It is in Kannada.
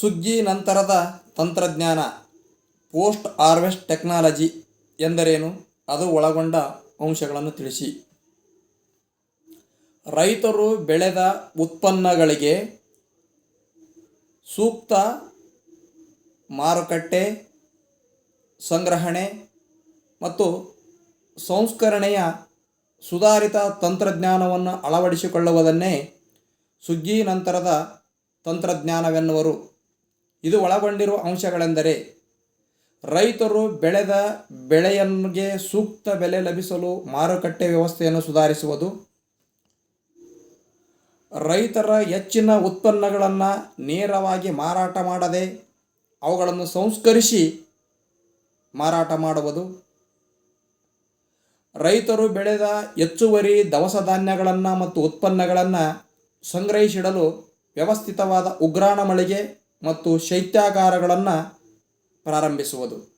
ಸುಗ್ಗಿ ನಂತರದ ತಂತ್ರಜ್ಞಾನ, ಪೋಸ್ಟ್ ಹಾರ್ವೆಸ್ಟ್ ಟೆಕ್ನಾಲಜಿ ಎಂದರೇನು? ಅದು ಒಳಗೊಂಡ ಅಂಶಗಳನ್ನು ತಿಳಿಸಿ. ರೈತರು ಬೆಳೆದ ಉತ್ಪನ್ನಗಳಿಗೆ ಸೂಕ್ತ ಮಾರುಕಟ್ಟೆ, ಸಂಗ್ರಹಣೆ ಮತ್ತು ಸಂಸ್ಕರಣೆಯ ಸುಧಾರಿತ ತಂತ್ರಜ್ಞಾನವನ್ನು ಅಳವಡಿಸಿಕೊಳ್ಳುವುದನ್ನೇ ಸುಗ್ಗಿ ನಂತರದ ತಂತ್ರಜ್ಞಾನವೆನ್ನುವರು. ಇದು ಒಳಗೊಂಡಿರುವ ಅಂಶಗಳೆಂದರೆ ರೈತರು ಬೆಳೆದ ಬೆಳೆಯನ್ಗೆ ಸೂಕ್ತ ಬೆಲೆ ಲಭಿಸಲು ಮಾರುಕಟ್ಟೆ ವ್ಯವಸ್ಥೆಯನ್ನು ಸುಧಾರಿಸುವುದು, ರೈತರ ಹೆಚ್ಚಿನ ಉತ್ಪನ್ನಗಳನ್ನು ನೇರವಾಗಿ ಮಾರಾಟ ಮಾಡದೆ ಅವುಗಳನ್ನು ಸಂಸ್ಕರಿಸಿ ಮಾರಾಟ ಮಾಡುವುದು, ರೈತರು ಬೆಳೆದ ಹೆಚ್ಚುವರಿ ದವಸ ಧಾನ್ಯಗಳನ್ನು ಮತ್ತು ಉತ್ಪನ್ನಗಳನ್ನು ಸಂಗ್ರಹಿಸಿಡಲು ವ್ಯವಸ್ಥಿತವಾದ ಉಗ್ರಾಣ ಮಳಿಗೆ ಮತ್ತು ಶೈತ್ಯಾಗಾರಗಳನ್ನು ಪ್ರಾರಂಭಿಸುವುದು.